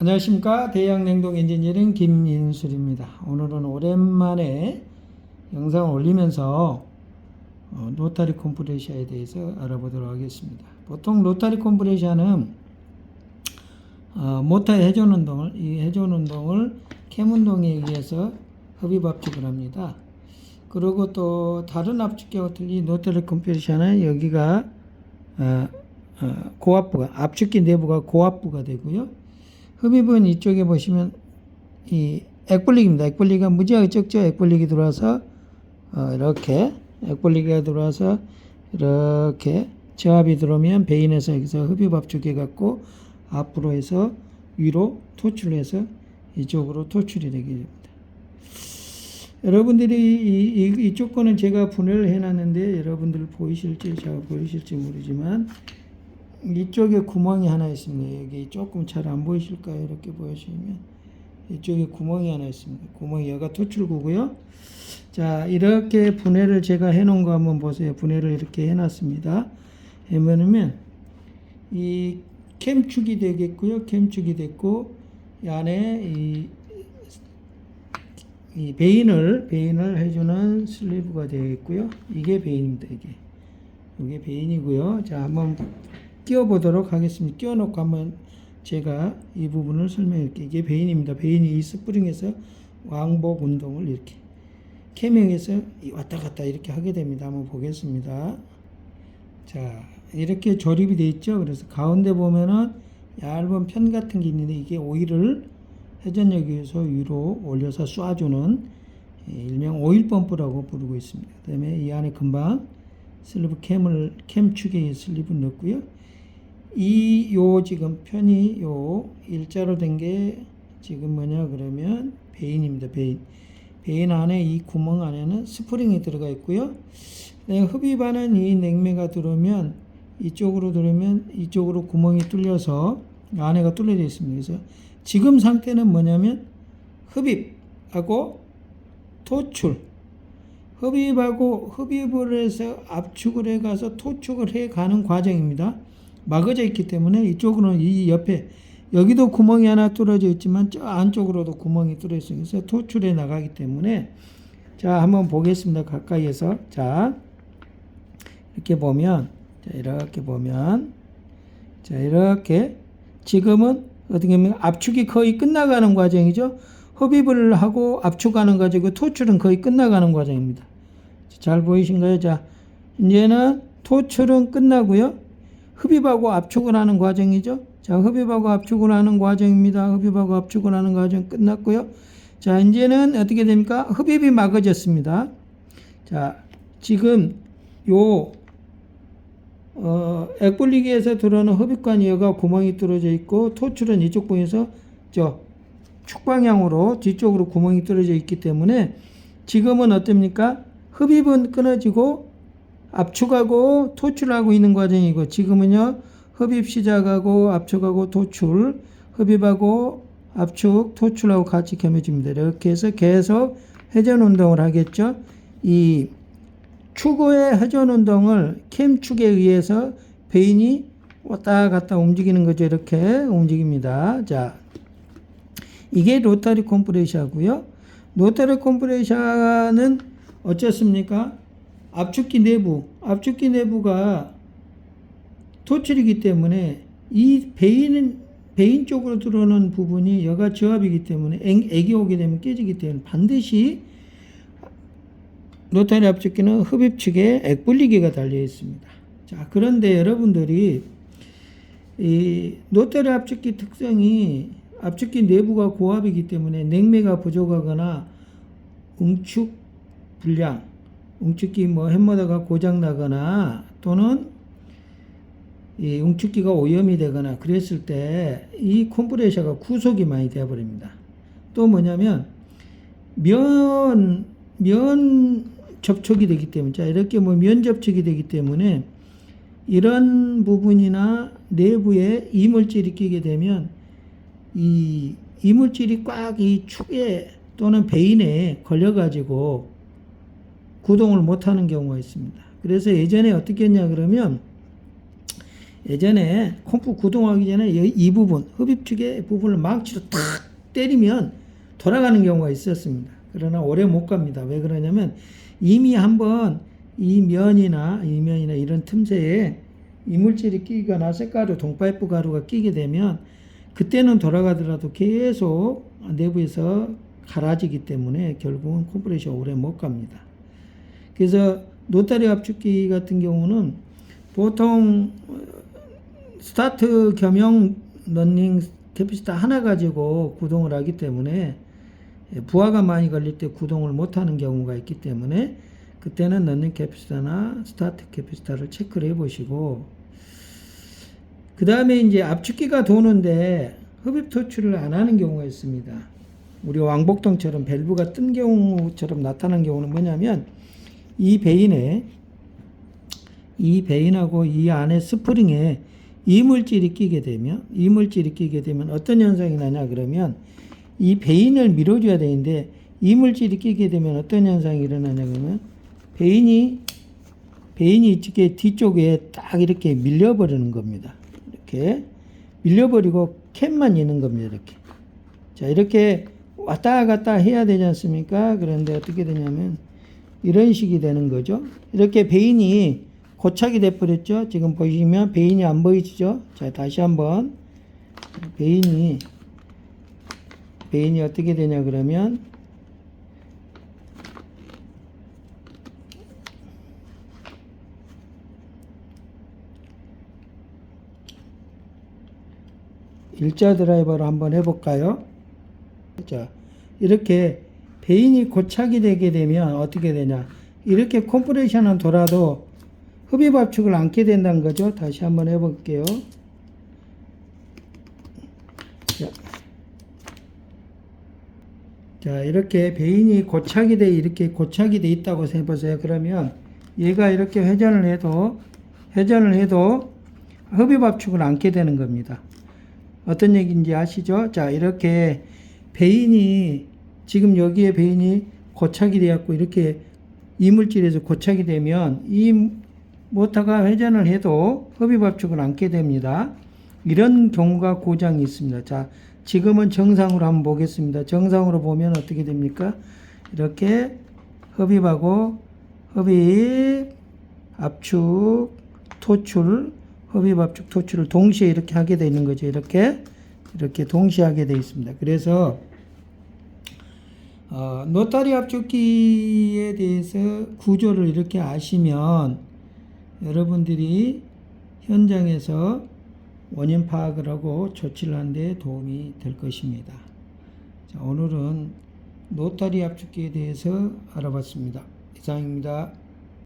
안녕하십니까 대양냉동 엔지니어링 김인술입니다. 오늘은 오랜만에 영상을 올리면서 어, 로타리 컴프레셔에 대해서 알아보도록 하겠습니다. 보통 로타리 컴프레셔는 어, 모터의 회전 운동을 이 회전 운동을 캠 운동에 의해서 흡입 압축을 합니다. 그리고 또 다른 압축기와 틀리 로타리 컴프레셔는 여기가 어, 어, 고압부가 압축기 내부가 고압부가 되고요. 흡입은 이쪽에 보시면 이 액벌리기입니다. 액벌리기가 무지하게 적죠. 액벌리기 들어와서 어, 이렇게 액벌리기가 들어와서 이렇게 저압이 들어오면 베인에서 여기서 흡입 압축해 갖고 앞으로 해서 위로 토출해서 이쪽으로 토출이 되게 됩니다. 여러분들이 이, 이, 이쪽 거는 제가 분해를 해놨는데 여러분들 보이실지 잘 보이실지 모르지만 이쪽에 구멍이 하나 있습니다. 여기 조금 잘 안 보이실까요? 이렇게 보시면 이쪽에 구멍이 하나 있습니다. 구멍이 여가 토출구고요. 자 이렇게 분해를 제가 해놓은 거 한번 보세요. 분해를 이렇게 해놨습니다. 해면은 이 캠축이 되겠고요. 캠축이 됐고 이 안에 이, 이 베인을 베인을 해주는 슬리브가 되겠고요. 이게 베인입니다. 이게 이게 베인이고요. 자 한번 끼워 보도록 하겠습니다. 끼워 놓고 한번 제가 이 부분을 설명할게요. 이게 베인입니다. 베인이 이 스프링에서 왕복 운동을 이렇게 캠형에서 왔다 갔다 이렇게 하게 됩니다. 한번 보겠습니다. 자, 이렇게 조립이 되어 있죠. 그래서 가운데 보면은 얇은 편 같은 게 있는데 이게 오일을 회전력에서 위로 올려서 쏴주는 일명 오일 펌프라고 부르고 있습니다. 그다음에 이 안에 금방 슬리브 캠을 캠 축에 슬리브 넣고요. 이 요 지금 편이 요 일자로 된 게 지금 뭐냐 그러면 베인입니다. 베인. 베인 안에 이 구멍 안에는 스프링이 들어가 있고요. 네, 흡입하는 이 냉매가 들어오면 이쪽으로 들어오면 이쪽으로 구멍이 뚫려서 안에가 뚫려져 있습니다. 그래서 지금 상태는 뭐냐면 흡입하고 토출 흡입하고 흡입을 해서 압축을 해 가서 토축을 해 가는 과정입니다. 막아져 있기 때문에 이쪽으로는 이 옆에 여기도 구멍이 하나 뚫어져 있지만 저 안쪽으로도 구멍이 뚫어 있어요. 그래서 토출해 나가기 때문에 자 한번 보겠습니다. 가까이에서 자 이렇게 보면 자 이렇게 보면 자 이렇게 지금은 어떻게 보면 압축이 거의 끝나가는 과정이죠. 흡입을 하고 압축하는 과정이고 토출은 거의 끝나가는 과정입니다. 잘 보이신가요? 자 이제는 토출은 끝나고요. 흡입하고 압축을 하는 과정이죠. 자, 흡입하고 압축을 하는 과정입니다. 흡입하고 압축을 하는 과정 끝났고요. 자, 이제는 어떻게 됩니까? 흡입이 막아졌습니다. 자, 지금 요 어, 액불리기에서 들어오는 흡입관 여가 구멍이 뚫어져 있고 토출은 이쪽 부에서 저 축방향으로 뒤쪽으로 구멍이 뚫어져 있기 때문에 지금은 어떻습니까? 흡입은 끊어지고 압축하고 토출하고 있는 과정이고 지금은요 흡입 시작하고 압축하고 토출 흡입하고 압축 토출하고 같이 겸해집니다. 이렇게 해서 계속 회전 운동을 하겠죠. 이 추구의 회전 운동을 캠축에 의해서 베인이 왔다 갔다 움직이는 거죠. 이렇게 움직입니다. 자 이게 로타리 컴프레셔고요. 로타리 컴프레셔는 어쨌습니까 압축기 내부, 압축기 내부가 토출이기 때문에 이 베인, 베인 쪽으로 들어오는 부분이 여가 저압이기 때문에 액, 액이 오게 되면 깨지기 때문에 반드시 로타리 압축기는 흡입 측에 액분리기가 달려 있습니다. 자, 그런데 여러분들이 이 로타리 압축기 특성이 압축기 내부가 고압이기 때문에 냉매가 부족하거나 응축 불량 웅축기 뭐 햄머더가 고장 나거나 또는 이 웅축기가 오염이 되거나 그랬을 때 이 컴프레셔가 구속이 많이 되어 버립니다. 또 뭐냐면 면, 면 접촉이 되기 때문에 자 이렇게 뭐 면 접촉이 되기 때문에 이런 부분이나 내부에 이물질이 끼게 되면 이 이물질이 꽉 이 축에 또는 베인에 걸려 가지고 구동을 못하는 경우가 있습니다. 그래서 예전에 어떻게 했냐 그러면 예전에 콤프 구동하기 전에 이- 이 부분 흡입축의 부분을 망치로 탁 때리면 돌아가는 경우가 있었습니다. 그러나 오래 못 갑니다. 왜 그러냐면 이미 한번 이 면이나 이 면이나 이런 틈새에 이물질이 끼거나 색가루, 동파이프 가루가 끼게 되면 그때는 돌아가더라도 계속 내부에서 갈아지기 때문에 결국은 컴프레셔 오래 못 갑니다. 그래서 노타리 압축기 같은 경우는 보통 어, 스타트 겸용 런닝 캐피시터 하나 가지고 구동을 하기 때문에 예, 부하가 많이 걸릴 때 구동을 못하는 경우가 있기 때문에 그때는 런닝 캐피시터나 스타트 캐피시터를 체크를 해보시고 그 다음에 이제 압축기가 도는데 흡입 토출을 안 하는 경우가 있습니다. 우리 왕복동처럼 밸브가 뜬 경우처럼 나타난 경우는 뭐냐면 이 베인에 이 베인하고 이 안에 스프링에 이물질이 끼게 되면 이물질이 끼게 되면 어떤 현상이 나냐 그러면 이 베인을 밀어줘야 되는데 이물질이 끼게 되면 어떤 현상이 일어나냐 그러면 베인이 베인이 이쪽에 뒤쪽에 딱 이렇게 밀려버리는 겁니다. 이렇게 밀려버리고 캔만 있는 겁니다. 이렇게 자 이렇게 왔다 갔다 해야 되지 않습니까? 그런데 어떻게 되냐면 이런 식이 되는 거죠. 이렇게 베인이 고착이 돼 버렸죠. 지금 보시면 베인이 안 보이시죠? 자 다시 한번 베인이 베인이 어떻게 되냐 그러면 일자 드라이버로 한번 해볼까요? 자, 이렇게 베인이 고착이 되게 되면 어떻게 되냐? 이렇게 컴프레션은 돌아도 흡입 압축을 안게 된다는 거죠. 다시 한번 해볼게요. 자, 자, 이렇게 베인이 고착이 돼 이렇게 고착이 돼 있다고 해보세요. 그러면 얘가 이렇게 회전을 해도 회전을 해도 흡입 압축을 안게 되는 겁니다. 어떤 얘기인지 아시죠? 자, 이렇게 베인이 지금 여기에 베인이 고착이 되었고 이렇게 이물질에서 고착이 되면 이 모터가 회전을 해도 흡입 압축을 안게 됩니다. 이런 경우가 고장이 있습니다. 자, 지금은 정상으로 한번 보겠습니다. 정상으로 보면 어떻게 됩니까? 이렇게 흡입하고 흡입, 압축, 토출, 흡입, 압축, 토출을 동시에 이렇게 하게 되는 거죠. 이렇게 이렇게 동시에 하게 되어 있습니다. 그래서 어, 노타리 압축기에 대해서 구조를 이렇게 아시면 여러분들이 현장에서 원인 파악을 하고 조치를 하는 데 도움이 될 것입니다. 자, 오늘은 노타리 압축기에 대해서 알아봤습니다. 이상입니다.